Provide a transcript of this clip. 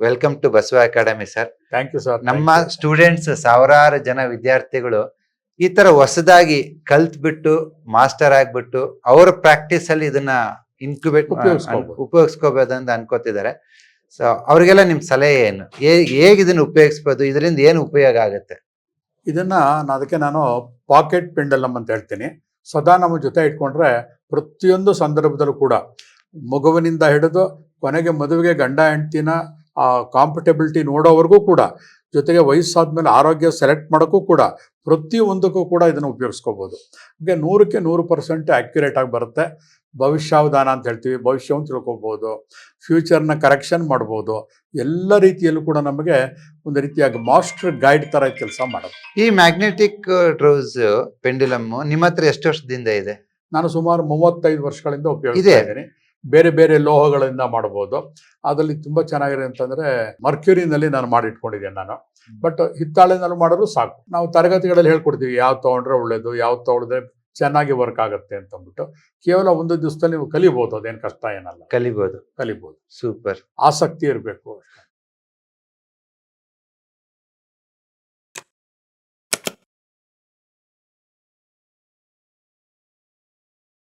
Welcome to Basava academy sir thank you sir ನಮ್ಮ students ಸಾವಿರಾರು ಜನ ವಿದ್ಯಾರ್ಥಿಗಳು ಈ ತರ ಹೊಸದಾಗಿ ಕಲ್ತ್ಬಿಟ್ಟು ಮಾಸ್ಟರ್ ಆಗ್ಬಿಟ್ಟು ಅವರ ಪ್ರಾಕ್ಟೀಸ್ ಅಲ್ಲಿ ಇದನ್ನ ಇನ್ಕ್ಯುಬೇಟ್ ಉಪಯೋಗಿಸ್ಕೊಬೋದು. ಅಂತ ಅನ್ಕೋತಿದ್ದಾರೆ. ಸೊ ಅವ್ರಿಗೆಲ್ಲ ನಿಮ್ ಸಲಹೆ ಏನು? ಹೇಗೆ ಇದನ್ನ ಉಪಯೋಗಿಸ್ಬೋದು? ಇದರಿಂದ ಏನು ಉಪಯೋಗ ಆಗುತ್ತೆ? ಇದನ್ನ ಅದಕ್ಕೆ ನಾನು ಪಾಕೆಟ್ ಪೆಂಡಲಮ್ ಅಂತ ಹೇಳ್ತೀನಿ. ಸದಾ ನಮ್ಮ ಜೊತೆ ಇಟ್ಕೊಂಡ್ರೆ ಪ್ರತಿಯೊಂದು ಸಂದರ್ಭದಲ್ಲೂ ಕೂಡ ಮಗುವಿನಿಂದ ಹಿಡಿದು ಕೊನೆಗೆ ಮದುವೆಗೆ ಗಂಡ ಹೆಂಡ್ತಿನ ಆ ಕಾಂಪಿಟಬಿಲಿಟಿ ನೋಡೋವರೆಗೂ ಕೂಡ ಜೊತೆಗೆ ವಯಸ್ಸಾದ ಮೇಲೆ ಆರೋಗ್ಯ ಸೆಲೆಕ್ಟ್ ಮಾಡೋಕ್ಕೂ ಕೂಡ ಪ್ರತಿಯೊಂದಕ್ಕೂ ಕೂಡ ಇದನ್ನು ಉಪಯೋಗಿಸ್ಕೋಬೋದು. ಹಾಗೆ ನೂರಕ್ಕೆ ನೂರು ಪರ್ಸೆಂಟ್ ಆ್ಯಕ್ಯುರೇಟ್ ಆಗಿ ಬರುತ್ತೆ. ಭವಿಷ್ಯಾವಧಾನ ಅಂತ ಹೇಳ್ತೀವಿ ಭವಿಷ್ಯವನ್ನು ತಿಳ್ಕೊಬೋದು ಫ್ಯೂಚರ್ನ ಕರೆಕ್ಷನ್ ಮಾಡ್ಬೋದು ಎಲ್ಲ ರೀತಿಯಲ್ಲೂ ಕೂಡ ನಮಗೆ ಒಂದು ರೀತಿಯಾಗಿ ಮಾಸ್ಟರ್ ಗೈಡ್ ಥರ ಕೆಲಸ ಮಾಡೋದು. ಈ ಮ್ಯಾಗ್ನೆಟಿಕ್ ಡ್ರೋಸ್ ಪೆಂಡುಲಮ್ ನಿಮ್ಮ ಹತ್ರ ಎಷ್ಟು ವರ್ಷದಿಂದ ಇದೆ? ನಾನು ಸುಮಾರು ಮೂವತ್ತೈದು ವರ್ಷಗಳಿಂದ ಇದೆ. ಉಪಯೋಗಿಸ್ತಾ ಇದ್ದೀನಿ. ಬೇರೆ ಬೇರೆ ಲೋಹಗಳಿಂದ ಮಾಡಬಹುದು ಅದರಲ್ಲಿ ತುಂಬಾ ಚೆನ್ನಾಗಿದೆ ಅಂತಂದ್ರೆ ಮರ್ಕ್ಯೂರಿನಲ್ಲಿ ನಾನು ಮಾಡಿಟ್ಕೊಂಡಿದ್ದೇನೆ ನಾನು. ಬಟ್ ಹಿತ್ತಾಳೆನಲ್ಲಿ ಮಾಡಿದ್ರು ಸಾಕು. ನಾವು ತರಗತಿಗಳಲ್ಲಿ ಹೇಳ್ಕೊಡ್ತೀವಿ ಯಾವ ತಗೊಂಡ್ರೆ ಒಳ್ಳೇದು ಯಾವ ತೊಗೊಳಿದ್ರೆ ಚೆನ್ನಾಗಿ ವರ್ಕ್ ಆಗುತ್ತೆ ಅಂತ ಅಂದ್ಬಿಟ್ಟು ಕೇವಲ ಒಂದು ದಿವಸದಲ್ಲಿ ನೀವು ಕಲಿಬಹುದು ಅದೇನು ಕಷ್ಟ ಏನಲ್ಲ. ಕಲಿಬಹುದು ಕಲಿಬಹುದು ಸೂಪರ್. ಆಸಕ್ತಿ ಇರಬೇಕು